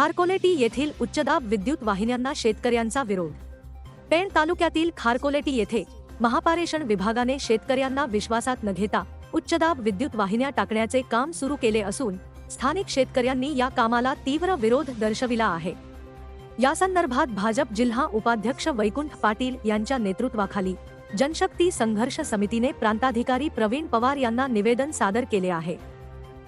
खारकोलेटी येथील उच्चदाब विद्युत वाहिन्यांना शेतकऱ्यांचा विरोध. पेण तालुक्यातील खारकोलेटी येथे महापारेषण विभागाने शेतकऱ्यांना विश्वासात न घेता उच्चदाब विद्युत वाहिन्या टाकण्याचे काम सुरू केले असून स्थानिक शेतकऱ्यांनी या कामाला तीव्र विरोध दर्शविला आहे. या संदर्भात भाजप जिल्हा उपाध्यक्ष वैकुंठ पाटील यांच्या नेतृत्वाखाली जनशक्ती संघर्ष समितीने प्रांताधिकारी प्रवीण पवार यांना निवेदन सादर केले आहे.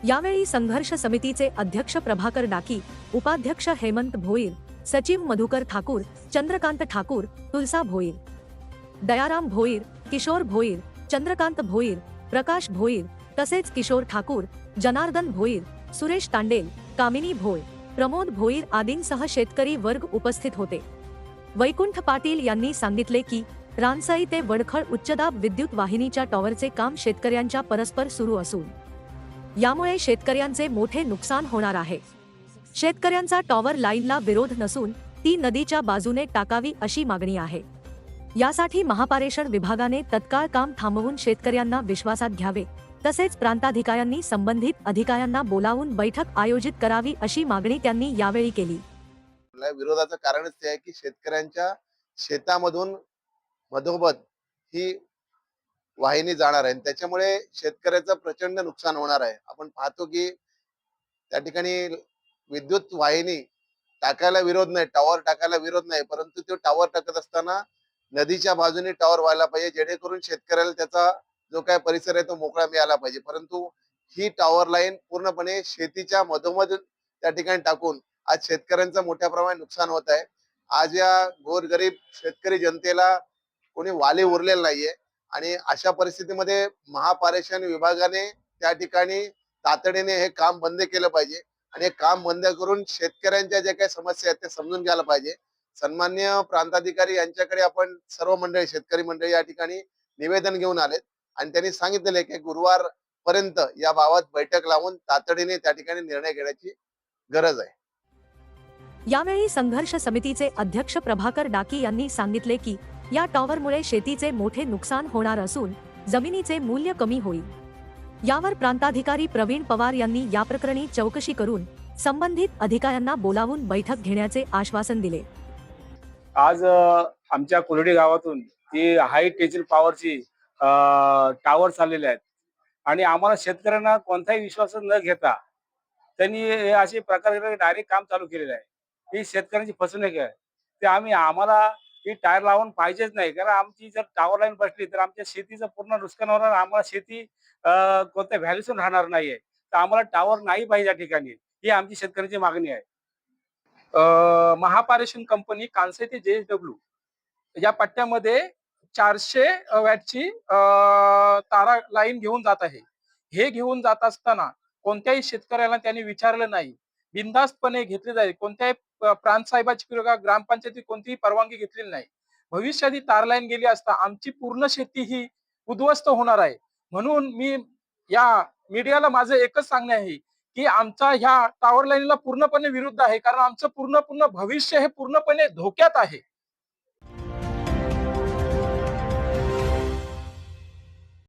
यावेळी संघर्ष समितीचे अध्यक्ष प्रभाकर डाकी उपाध्यक्ष हेमंत भोईर सचिव मधुकर ठाकूर चंद्रकांत ठाकूर तुलसा भोईर दयाराम भोईर किशोर भोईर चंद्रकांत भोईर प्रकाश भोईर तसेच किशोर ठाकूर जनार्दन भोईर सुरेश तांडेल कामिनी भोय प्रमोद भोईर आदींसह शेतकरी वर्ग उपस्थित होते. वैकुंठ पाटील यांनी सांगितले की रानसाई ते वडखळ उच्चदाब विद्युत वाहिनीच्या टॉवरचे काम शेतकऱ्यांच्या परस्पर सुरू असून यामुळे शेतकऱ्यांचे मोठे नुकसान होणार आहे. शेतकऱ्यांचा टॉवर लाईनला विरोध नसून ती नदीच्या बाजूने टाकावी अशी मागणी आहे. यासाठी महापारेषण विभागाने तत्काळ काम थांबवून शेतकऱ्यांना विश्वासात घ्यावे तसेच प्रांताधिकाऱ्यांनी संबंधित अधिकाऱ्यांना बोलावून बैठक आयोजित करावी अशी मागणी त्यांनी यावेळी केली. विरोधाचं कारणच ते आहे की शेतकऱ्यांच्या शेतामधून मधोमध ही वाहिनी जाणार आहे. त्याच्यामुळे शेतकऱ्याचं प्रचंड नुकसान होणार आहे. आपण पाहतो की त्या ठिकाणी विद्युत वाहिनी टाकायला विरोध नाही टॉवर टाकायला विरोध नाही परंतु तो टॉवर टाकत असताना नदीच्या बाजूने टॉवर व्हायला पाहिजे जेणेकरून शेतकऱ्याला त्याचा जो काय परिसर आहे तो मोकळा मिळाला पाहिजे. परंतु ही टॉवर लाईन पूर्णपणे शेतीच्या मधोमध त्या ठिकाणी टाकून आज शेतकऱ्यांचं मोठ्या प्रमाणात नुकसान होत आहे. आज या गोरगरीब शेतकरी जनतेला कोणी वाली उरलेलं नाहीये. आणि अशा परिस्थितीमध्ये महापारेषण विभागाने त्या ठिकाणी तातडीने हे काम बंद केलं पाहिजे. आणि हे काम बंद करून शेतकऱ्यांच्या ज्या काही समस्या आहेत त्या समजून घ्यायला पाहिजे. सन्मान्य प्रांताधिकारी यांच्याकडे आपण सर्व मंडळी शेतकरी मंडळी या ठिकाणी निवेदन घेऊन आलेत. आणि त्यांनी सांगितलेले की गुरुवार पर्यंत या बाबत बैठक लावून तातडीने त्या ठिकाणी निर्णय घेण्याची गरज आहे. यावेळी संघर्ष समितीचे अध्यक्ष प्रभाकर डाकी यांनी सांगितले की या टॉवरमुळे शेतीचे मोठे नुकसान होणार असून जमिनीचे मूल्य कमी होईल. यावर प्रांताधिकारी प्रवीण पवार यांनी या प्रकरणी चौकशी करून संबंधित अधिकाऱ्यांना बोलावून बैठक घेण्याचे आश्वासन दिले. आज आमच्या कुलडी गावातून ती हाय टेन्शन पॉवरची टावर चाललेले आहेत. आणि आम्हाला शेतकऱ्यांना कोणताही विश्वास न घेता त्यांनी असे प्रकार डायरेक्ट काम चालू केलेलं आहे. ही शेतकऱ्यांची फसवणूक आहे. ते आम्ही आम्हाला ही टायर लावून पाहिजेच नाही. कारण आमची जर टावर लाईन बसली तर आमच्या शेतीचं पूर्ण नुकसान होणार आम्हाला शेती कोणत्या व्हॅल्यूसून राहणार नाहीये. तर आम्हाला टावर नाही पाहिजे या ठिकाणी. ही आमची शेतकऱ्यांची मागणी आहे. महापारेशन कंपनी कांसे ते जे डब्ल्यू या पट्ट्यामध्ये चारशे वॅटची तारा लाईन घेऊन जात आहे. हे घेऊन जात असताना कोणत्याही शेतकऱ्याला त्यांनी विचारलं नाही. बिनधास्तपणे घेतले जाईल. कोणत्याही प्रांतसाहेबाची किंवा ग्रामपंचायती कोणतीही परवानगी घेतलेली नाही. भविष्यात ही तार लाईन गेली असता आमची पूर्ण शेती ही उद्ध्वस्त होणार आहे. म्हणून मी या मीडियाला माझं एकच सांगणे आहे की आमचा ह्या टावर लाईनला पूर्णपणे विरुद्ध आहे. कारण आमचं पूर्ण पूर्ण भविष्य हे पूर्णपणे धोक्यात आहे.